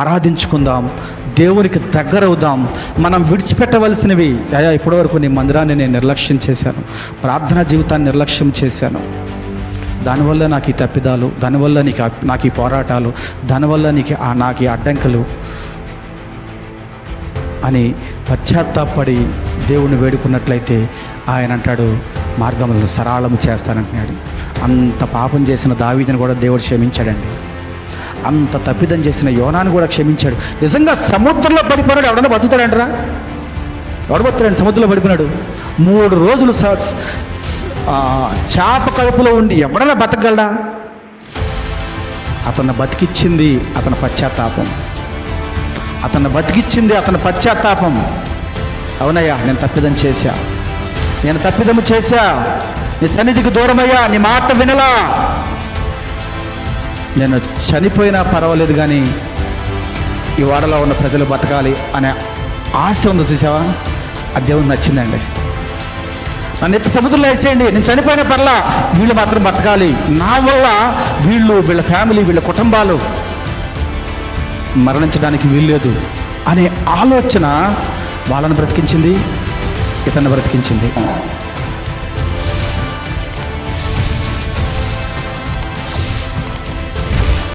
ఆరాధించుకుందాం. దేవునికి దగ్గరవుదాం. మనం విడిచిపెట్టవలసినవి అయా ఇప్పటివరకు నీ మందిరాన్ని నేను నిర్లక్ష్యం చేశాను. ప్రార్థనా జీవితాన్ని నిర్లక్ష్యం చేశాను. దానివల్ల నాకు ఈ తప్పిదాలు దానివల్ల నీకు నాకు ఈ పోరాటాలు దానివల్ల నీకు ఆ నాకు ఈ అడ్డంకులు అని పశ్చాత్తాపడి దేవుణ్ణి వేడుకున్నట్లయితే ఆయన అంటాడు మార్గములను సరళము చేస్తానంటున్నాడు. అంత పాపం చేసిన దావీదిని కూడా దేవుడు క్షమించాడండి. అంత తప్పిదం చేసిన యోనాను కూడా క్షమించాడు. నిజంగా సముద్రంలో పడిపోయాడు ఎవడన్నా బతుకుతాడంటరా? ఎవడు బతుకుతాడు సముద్రంలో పడిపోయినాడు. మూడు రోజులు స- చేప కడుపులో ఉండి ఎవడన్నా బతకగలడా? అతన్ని బతికిచ్చింది అతని పశ్చాత్తాపం. అతన్ని బతికిచ్చింది అతని పశ్చాత్తాపం. అవునయ్యా నేను తప్పిదం చేశా. నేను తప్పిదం చేశా. నీ సన్నిధికి దూరమయ్యా. నీ మాట వినలా. నేను చనిపోయినా పర్వాలేదు కానీ ఈ వాడలో ఉన్న ప్రజలు బతకాలి అనే ఆశ ఉంది చూసావా? ఆ దేవుడు నచ్చిందండి. నన్ను ఎత్తి సముద్రంలో వేసేయండి. నేను చనిపోయిన పర్లా వీళ్ళు మాత్రం బతకాలి. నా వల్ల వీళ్ళు వీళ్ళ ఫ్యామిలీ వీళ్ళ కుటుంబాలు మరణించడానికి వీల్లేదు అనే ఆలోచన వాళ్ళని బ్రతికించింది ఇతన్ని బ్రతికించింది.